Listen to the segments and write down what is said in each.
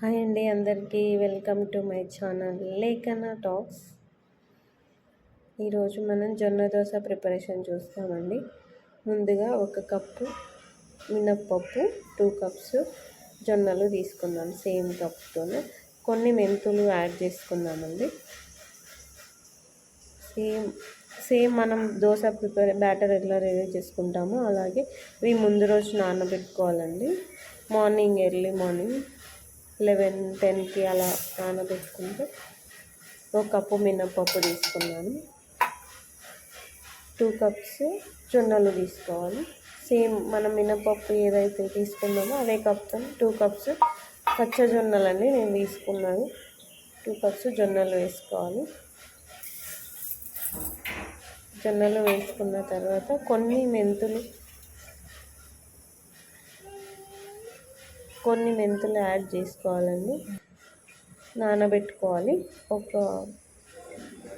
Hi అండి అందరికీ. Welcome to my channel Lekhana talks. ఈరోజు మనం జొన్న దోశ ప్రిపరేషన్ చూస్తామండి. ముందుగా ఒక కప్పు మినప్పప్పు టూ కప్స్ జొన్నలు తీసుకుందాం సేమ్ కప్తోనే కొన్ని మెంతులు యాడ్ చేసుకుందామండి. సేమ్ సేమ్ మనం దోశ ప్రిపేర్ బ్యాటర్ ఎట్లా రెడీ చేసుకుంటామో అలాగే ఇవి ముందు రోజు నానబెట్టుకోవాలండి. మార్నింగ్ ఎర్లీ మార్నింగ్ లెవెన్ టెన్కి అలా నానబెట్టుకుంటే ఒక కప్పు మినప్పప్పు తీసుకున్నాను. టూ కప్స్ జొన్నలు తీసుకోవాలి. సేమ్ మనం మినపప్పు ఏదైతే తీసుకున్నామో అదే కప్తో టూ కప్స్ పచ్చ జొన్నలన్నీ నేను తీసుకున్నాను. టూ కప్స్ జొన్నలు వేసుకోవాలి. జొన్నలు వేసుకున్న తర్వాత కొన్ని మెంతులు కొన్ని మెంతులు యాడ్ చేసుకోవాలండి. నానబెట్టుకోవాలి. ఒక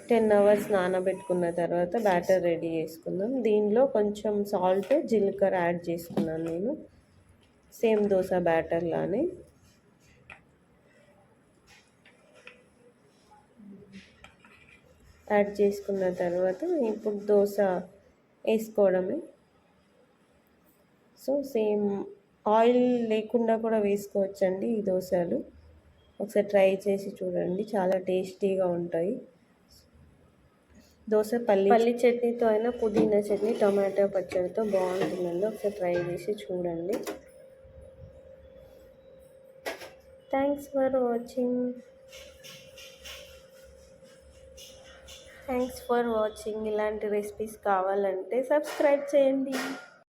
టెన్ అవర్స్ నానబెట్టుకున్న తర్వాత బ్యాటర్ రెడీ చేసుకుందాం. దీనిలో కొంచెం సాల్ట్ జీలకర్ర యాడ్ చేసుకున్నాను నేను. సేమ్ దోశ బ్యాటర్ లానే. యాడ్ చేసుకున్న తర్వాత ఇప్పుడు దోశ వేసుకోవడమే. సో సేమ్ ఆయిల్ లేకుండా కూడా వేసుకోవచ్చండి ఈ దోశలు. ఒకసారి ట్రై చేసి చూడండి చాలా టేస్టీగా ఉంటాయి. దోశ పల్లి పల్లి చట్నీతో అయినా పుదీనా చట్నీ టమాటో పచ్చడితో బాగుంటుందండి. ఒకసారి ట్రై చేసి చూడండి. Thanks for watching. Thanks for watching. ఇలాంటి రెసిపీస్ కావాలంటే సబ్స్క్రైబ్ చేయండి.